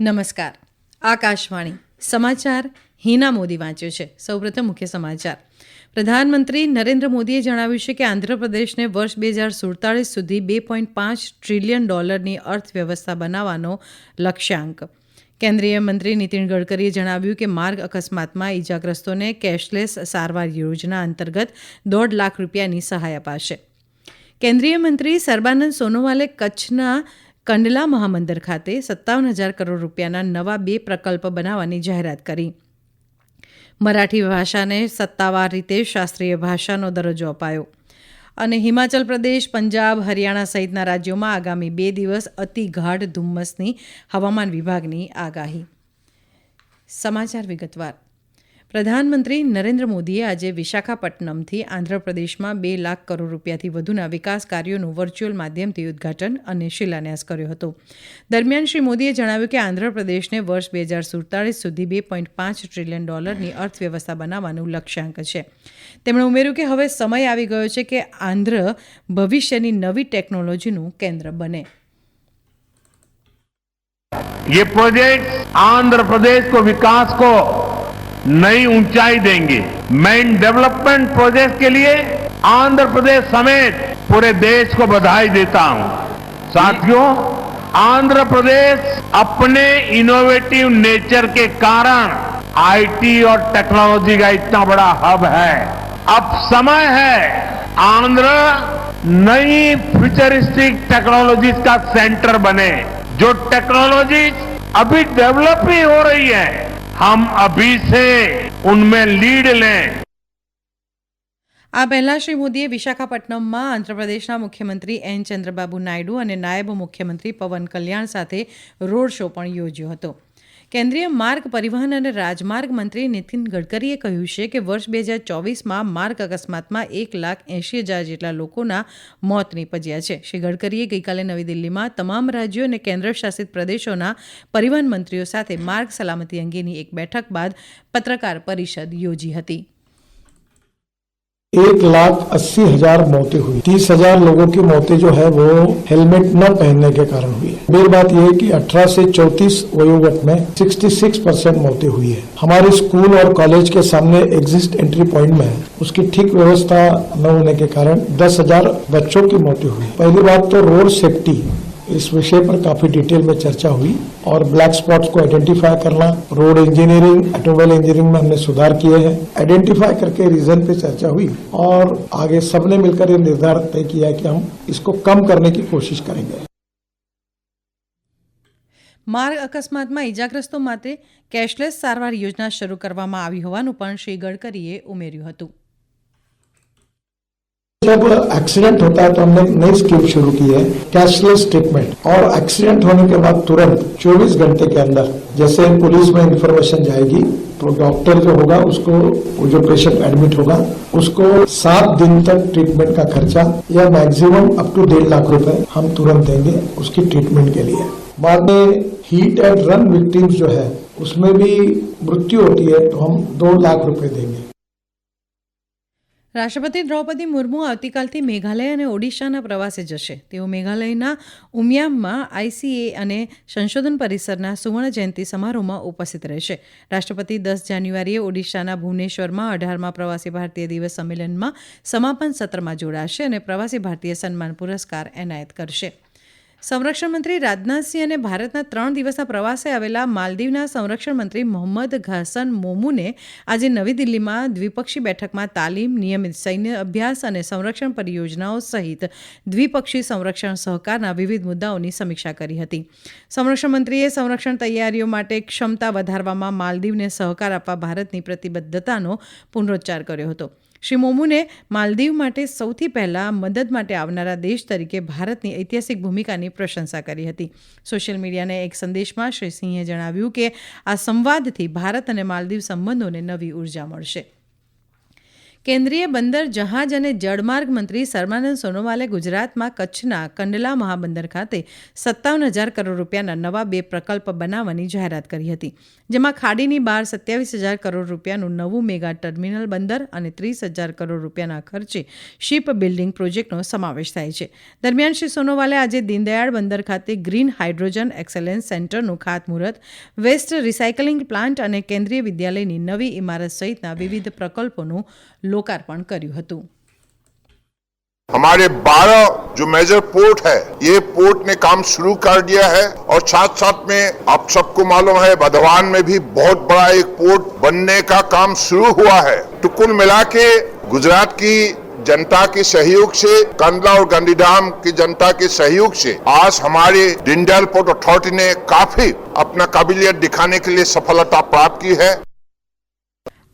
નમસ્કાર. આકાશવાણી. સમાચાર હિના મોદી વાંચ્યો છે. સૌપ્રથમ મુખ્ય સમાચાર. પ્રધાનમંત્રી નરેન્દ્ર મોદીએ જણાવ્યું છે કે આંધ્રપ્રદેશને વર્ષ બે હજાર સુડતાળીસ સુધી બે પોઈન્ટ પાંચ ટ્રિલિયન ડોલરની અર્થવ્યવસ્થા બનાવવાનો લક્ષ્યાંક. કેન્દ્રીય મંત્રી નીતિન ગડકરીએ જણાવ્યું કે માર્ગ અકસ્માતમાં ઇજાગ્રસ્તોને કેશલેસ સારવાર યોજના અંતર્ગત દોઢ લાખ રૂપિયાની સહાય અપાશે. કેન્દ્રીય મંત્રી સર્બાનંદ સોનોવાલે કચ્છના કંડલા મહામંદિર ખાતે સત્તાવન હજાર કરોડ રૂપિયાના નવા બે પ્રકલ્પ બનાવવાની જાહેરાત કરી. મરાઠી ભાષાને સત્તાવાર રીતે શાસ્ત્રીય ભાષાનો દરજ્જો અપાયો. અને હિમાચલ પ્રદેશ, પંજાબ, હરિયાણા સહિતના રાજ્યોમાં આગામી બે દિવસ અતિ ગાઢ ધુમ્મસની હવામાન વિભાગની આગાહી. સમાચાર વિગતવાર. પ્રધાનમંત્રી નરેન્દ્ર મોદીએ આજે વિશાખાપટ્ટનમથી આંધ્રપ્રદેશમાં બે લાખ કરોડ રૂપિયાથી વધુના વિકાસ કાર્યોનું વર્ચ્યુઅલ માધ્યમથી ઉદ્ઘાટન અને શિલાન્યાસ કર્યો હતો દરમિયાન શ્રી મોદીએ જણાવ્યું કે આંધ્રપ્રદેશને વર્ષ બે હજાર સુડતાળીસ સુધી બે પોઈન્ટ પાંચ ટ્રિલિયન ડોલરની અર્થવ્યવસ્થા બનાવવાનું લક્ષ્યાંક છે તેમણે ઉમેર્યું કે હવે સમય આવી ગયો છે કે આંધ્ર ભવિષ્યની નવી ટેકનોલોજીનું કેન્દ્ર બને ये प्रोजेक्ट आंध्र प्रदेश को विकास को नई ऊंचाई देंगे। मैं इन डेवलपमेंट प्रोजेक्ट के लिए आंध्र प्रदेश समेत पूरे देश को बधाई देता हूँ। साथियों, आंध्र प्रदेश अपने इनोवेटिव नेचर के कारण आईटी और टेक्नोलॉजी का इतना बड़ा हब है। अब समय है आंध्र नई फ्यूचरिस्टिक टेक्नोलॉजीज़ का सेंटर बने, जो टेक्नोलॉजी अभी डेवलप ही हो रही है। हम अभी से उनमें लीड लें આ પહેલા શ્રી મોદીએ વિશાખાપટ્ટનમમાં આંધ્રપ્રદેશના મુખ્યમંત્રી એન ચંદ્રબાબુ નાયડુ અને નાયબ મુખ્યમંત્રી પવન કલ્યાણ સાથે રોડ શો પણ યોજ્યો હતો કેન્દ્રીય માર્ગ પરિવહન અને રાજમાર્ગ મંત્રી નીતિન ગડકરીએ કહ્યું છે કે વર્ષ બે હજાર ચોવીસમાં માર્ગ અકસ્માતમાં એક લાખ એંશી હજાર જેટલા લોકોના મોત નીપજ્યા છે. શ્રી ગડકરીએ ગઈકાલે નવી દિલ્હીમાં તમામ રાજ્યો અને કેન્દ્રશાસિત પ્રદેશોના પરિવહન મંત્રીઓ સાથે માર્ગ સલામતી અંગેની એક બેઠક બાદ પત્રકાર પરિષદ યોજી હતી. एक लाख अस्सी हज़ार मौतें हुई। तीस हज़ार लोगों की मौतें जो है वो हेलमेट न पहनने के कारण हुई है। मेरी बात यह है कि 18 से 34 वयोगट में 66 परसेंट मौतें हुई है। हमारे स्कूल और कॉलेज के सामने एग्जिस्ट एंट्री पॉइंट में उसकी ठीक व्यवस्था न होने के कारण दस हज़ार बच्चों की मौतें हुई। पहली बात तो रोड सेफ्टी। इस विषय पर काफी डिटेल में चर्चा हुई और ब्लैक स्पॉट्स को आइडेंटिफाई करना रोड इंजीनियरिंग ऑटोमोबाइल इंजीनियरिंग में हमने सुधार किए हैं आइडेंटिफाई करके रीजन पे चर्चा हुई और आगे सबने मिलकर ये निर्धार तय किया कि हम इसको कम करने की कोशिश करेंगे માર્ગ અકસ્માતમાં ઇજાગ્રસ્તો માટે કેશલેસ સારવાર યોજના શરૂ કરવામાં આવી હોવાનું પણ શ્રી ગડકરીએ ઉમેર્યું હતું जब एक्सीडेंट होता है तो हमने एक नई स्कीम शुरू की है कैशलेस ट्रीटमेंट और एक्सीडेंट होने के बाद तुरंत 24 घंटे के अंदर, जैसे पुलिस में इंफॉर्मेशन जाएगी तो डॉक्टर जो होगा, उसको जो पेशेंट एडमिट होगा, उसको सात दिन तक ट्रीटमेंट का खर्चा या मैक्सिमम अप टू डेढ़ लाख रुपए हम तुरंत देंगे उसकी ट्रीटमेंट के लिए. बाद में हीट एंड रन विक्टिम्स जो है, उसमें भी मृत्यु होती है तो हम दो लाख रुपए देंगे. રાષ્ટ્રપતિ દ્રૌપદી મુર્મુ આવતીકાલથી મેઘાલય અને ઓડિશાના પ્રવાસે જશે. તેઓ મેઘાલયના ઉમિયામમાં આઈસીએ અને સંશોધન પરિસરના સુવર્ણ જયંતિ સમારોહમાં ઉપસ્થિત રહેશે. રાષ્ટ્રપતિ દસ જાન્યુઆરીએ ઓડિશાના ભુવનેશ્વરમાં અઢારમાં પ્રવાસી ભારતીય દિવસ સંમેલનમાં સમાપન સત્રમાં જોડાશે અને પ્રવાસી ભારતીય સન્માન પુરસ્કાર એનાયત કરશે. સંરક્ષણ મંત્રી રાજનાથસિંહ અને ભારતના ત્રણ દિવસના પ્રવાસે આવેલા માલદીવના સંરક્ષણ મંત્રી મોહમ્મદ ઘાસન મોમુને આજે નવી દિલ્હીમાં દ્વિપક્ષી બેઠકમાં તાલીમ, નિયમિત સૈન્ય અભ્યાસ અને સંરક્ષણ પરિયોજનાઓ સહિત દ્વિપક્ષી સંરક્ષણ સહકારના વિવિધ મુદ્દાઓની સમીક્ષા કરી હતી. સંરક્ષણ મંત્રીએ સંરક્ષણ તૈયારીઓ માટે ક્ષમતા વધારવામાં માલદીવને સહકાર આપવા ભારતની પ્રતિબદ્ધતાનો પુનરોચ્ચાર કર્યો હતો. શ્રી મોમુને માલદીવ માટે સૌથી પહેલા મદદ માટે આવનારા દેશ તરીકે ભારતની ઐતિહાસિક ભૂમિકાની પ્રશંસા કરી હતી. સોશિયલ મીડિયાના એક સંદેશમાં શ્રી સિંહે જણાવ્યું કે આ સંવાદથી ભારત અને માલદીવ સંબંધોને નવી ઊર્જા મળશે. કેન્દ્રીય બંદર જહાજ અને જળમાર્ગ મંત્રી સર્વાનંદ સોનોવાલે ગુજરાતમાં કચ્છના કંડલા મહાબંદર ખાતે સત્તાવન હજાર કરોડ રૂપિયાના નવા બે પ્રકલ્પ બનાવવાની જાહેરાત કરી હતી, જેમાં ખાડીની બહાર સત્યાવીસ હજાર કરોડ રૂપિયાનું નવું મેગા ટર્મિનલ બંદર અને ત્રીસ હજાર કરોડ રૂપિયાના ખર્ચે શિપ બિલ્ડિંગ પ્રોજેક્ટનો સમાવેશ થાય છે. દરમિયાન શ્રી સોનોવાલે આજે દીનદયાળ બંદર ખાતે ગ્રીન હાઇડ્રોજન એક્સેલન્સ સેન્ટરનું ખાતમુહૂર્ત, વેસ્ટ રિસાયકલિંગ પ્લાન્ટ અને કેન્દ્રીય વિદ્યાલયની નવી ઇમારત સહિતના વિવિધ પ્રકલ્પોનું લોકાર્પણ કર્યું હતું हमारे 12 जो मेजर पोर्ट है ये पोर्ट ने काम शुरू कर दिया है और साथ साथ में आप सबको मालूम है बधवान में भी बहुत बड़ा एक पोर्ट बनने का काम शुरू हुआ है तो कुल मिला के गुजरात की जनता के सहयोग से कंडला और गांधीधाम की जनता के सहयोग से आज हमारे दीनदयाल पोर्ट अथॉरिटी ने काफी अपना काबिलियत दिखाने के लिए सफलता प्राप्त की है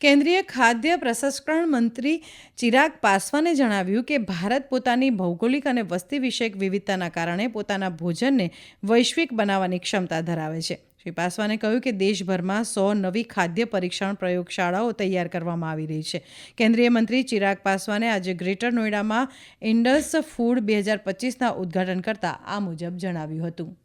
કેન્દ્રીય ખાદ્ય પ્રસંસ્કરણ મંત્રી ચિરાગ પાસવાને જણાવ્યું કે ભારત પોતાની ભૌગોલિક અને વસ્તી વિષયક વિવિધતાના કારણે પોતાના ભોજનને વૈશ્વિક બનાવવાની ક્ષમતા ધરાવે છે. શ્રી પાસવાને કહ્યું કે દેશભરમાં સો નવી ખાદ્ય પરીક્ષણ પ્રયોગશાળાઓ તૈયાર કરવામાં આવી રહી છે. કેન્દ્રીય મંત્રી ચિરાગ પાસવાને આજે ગ્રેટર નોઈડામાં ઇન્ડસ ફૂડ બે હજાર પચીસના ઉદ્ઘાટન કરતા આ મુજબ જણાવ્યું હતું.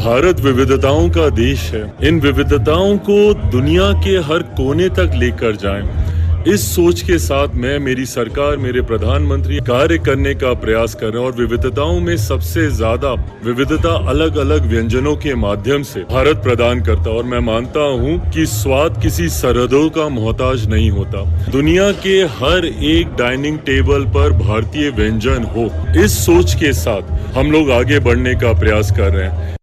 भारत विविधताओं का देश है। इन विविधताओं को दुनिया के हर कोने तक लेकर जाएँ। इस सोच के साथ मैं, मेरी सरकार, मेरे प्रधानमंत्री कार्य करने का प्रयास कर रहे हैं और विविधताओं में सबसे ज़्यादा विविधता अलग अलग व्यंजनों के माध्यम से भारत प्रदान करता और मैं मानता हूँ कि स्वाद किसी सरहदों का मोहताज नहीं होता। दुनिया के हर एक डाइनिंग टेबल पर भारतीय व्यंजन हो। इस सोच के साथ हम लोग आगे बढ़ने का प्रयास कर रहे हैं।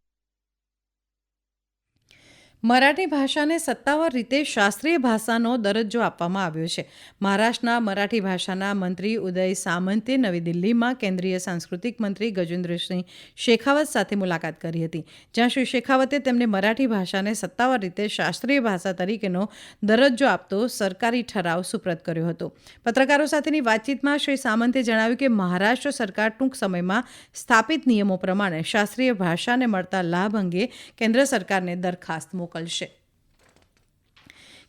મરાઠી ભાષાને સત્તાવાર રીતે શાસ્ત્રીય ભાષાનો દરજ્જો આપવામાં આવ્યો છે. મહારાષ્ટ્રના મરાઠી ભાષાના મંત્રી ઉદય સામંતે નવી દિલ્હીમાં કેન્દ્રીય સાંસ્કૃતિક મંત્રી ગજેન્દ્રસિંહ શેખાવત સાથે મુલાકાત કરી હતી, જ્યાં શ્રી શેખાવતે તેમને મરાઠી ભાષાને સત્તાવાર રીતે શાસ્ત્રીય ભાષા તરીકેનો દરજ્જો આપતો સરકારી ઠરાવ સુપ્રત કર્યો હતો. પત્રકારો સાથેની વાતચીતમાં શ્રી સામંતે જણાવ્યું કે મહારાષ્ટ્ર સરકાર ટૂંક સમયમાં સ્થાપિત નિયમો પ્રમાણે શાસ્ત્રીય ભાષાને મળતા લાભ અંગે કેન્દ્ર સરકારને દરખાસ્ત મોકલશે.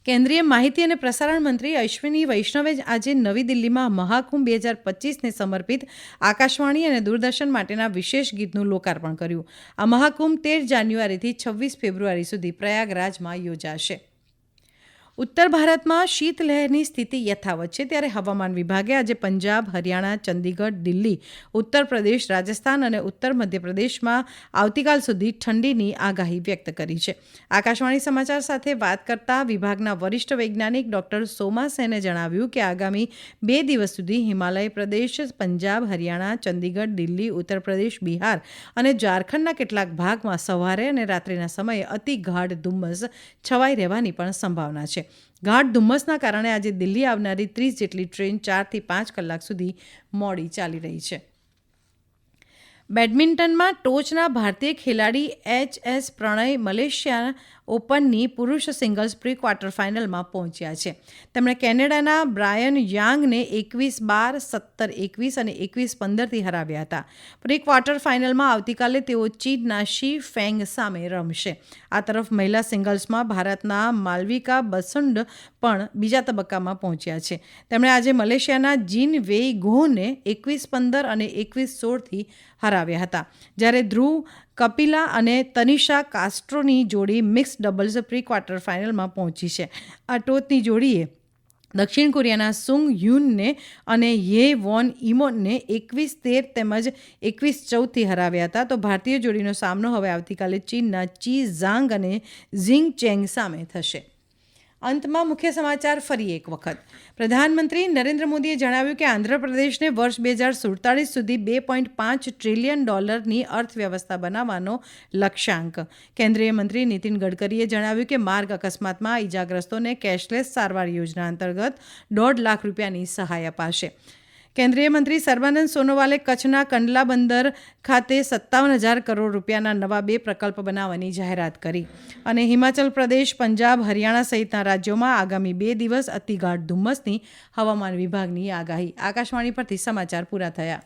કેન્દ્રીય માહિતી અને પ્રસારણ મંત્રી અશ્વિની વૈષ્ણવે આજે નવી દિલ્હીમાં મહાકુંભ બે હજાર પચીસને સમર્પિત આકાશવાણી અને દૂરદર્શન માટેના વિશેષ ગીતનું લોકાર્પણ કર્યું. આ મહાકુંભ તેર જાન્યુઆરીથી છવ્વીસ ફેબ્રુઆરી સુધી પ્રયાગરાજમાં યોજાશે. ઉત્તર ભારતમાં શીતલહેરની સ્થિતિ યથાવત છે. ત્યારે હવામાન વિભાગે આજે પંજાબ, હરિયાણા, ચંદીગઢ, દિલ્હી, ઉત્તર પ્રદેશ, રાજસ્થાન અને ઉત્તર મધ્યપ્રદેશમાં આવતીકાલ સુધી ઠંડીની આગાહી વ્યક્ત કરી છે. આકાશવાણી સમાચાર સાથે વાત કરતા વિભાગના વરિષ્ઠ વૈજ્ઞાનિક ડોક્ટર સોમા સેને જણાવ્યું કે આગામી બે દિવસ સુધી હિમાલય પ્રદેશ, પંજાબ, હરિયાણા, ચંદીગઢ, દિલ્હી, ઉત્તર પ્રદેશ, બિહાર અને ઝારખંડના કેટલાક ભાગમાં સવારે અને રાત્રિના સમયે અતિ ગાઢ ધુમ્મસ છવાઈ રહેવાની પણ સંભાવના છે. ગાઢ ધુમ્મસના કારણે આજે દિલ્હી આવનારી ત્રીસ જેટલી ટ્રેન ચારથી પાંચ કલાક સુધી મોડી ચાલી રહી છે. બેડમિન્ટનમાં ટોચના ભારતીય ખેલાડી એચ એસ પ્રણય મલેશિયા ઓપનની પુરુષ સિંગલ્સ પ્રી ક્વાર્ટર ફાઇનલમાં પહોંચ્યા છે. તેમણે કેનેડાના બ્રાયન યાંગને એકવીસ બાર, સત્તર એકવીસ અને એકવીસ પંદરથી હરાવ્યા હતા. પ્રી ક્વાર્ટર ફાઇનલમાં આવતીકાલે તેઓ ચીનના શી ફેંગ સામે રમશે. આ તરફ મહિલા સિંગલ્સમાં ભારતના માલવિકા બસુંડ પણ બીજા તબક્કામાં પહોંચ્યા છે. તેમણે આજે મલેશિયાના જીન વેઈ ગોહને એકવીસ પંદર અને એકવીસ સોળથી હરાવ્યા હતા. જ્યારે ધ્રુવ કપિલા અને તનિષા કાસ્ટ્રોની જોડી મિક્સ ડબલ્સ પ્રી ક્વાર્ટર ફાઇનલમાં પહોંચી છે. આ ટોચની જોડીએ દક્ષિણ કોરિયાના સુંગ યુનને અને યે વોન ઇમોનને એકવીસ તેર તેમજ એકવીસ ચૌદથી હરાવ્યા હતા. તો ભારતીય જોડીનો સામનો હવે આવતીકાલે ચીનના ચી ઝાંગ અને ઝિંગ ચેંગ સામે થશે. અંતમાં મુખ્ય સમાચાર ફરી એક વખત. પ્રધાનમંત્રી નરેન્દ્ર મોદીએ જણાવ્યું કે આંધ્રપ્રદેશને વર્ષ બે હજાર સુડતાલીસ સુધી બે પોઈન્ટ પાંચ ટ્રિલિયન ડોલરની અર્થવ્યવસ્થા બનાવવાનો લક્ષ્યાંક. કેન્દ્રીય મંત્રી નીતિન ગડકરીએ જણાવ્યું કે માર્ગ અકસ્માતમાં ઇજાગ્રસ્તોને કેશલેસ સારવાર યોજના અંતર્ગત દોઢ લાખ રૂપિયાની સહાય અપાશે. કેન્દ્રીય મંત્રી સર્બાનંદ સોનોવાલે કચ્છના કંડલા બંદર ખાતે સત્તાવન હજાર કરોડ રૂપિયાના નવા બે પ્રકલ્પ બનાવવાની જાહેરાત કરી. અને હિમાચલ પ્રદેશ, પંજાબ, હરિયાણા સહિતના રાજ્યોમાં આગામી બે દિવસ અતિગાઢ ધુમ્મસની હવામાન વિભાગની આગાહી. આકાશવાણી પરથી સમાચાર પૂરા થયા.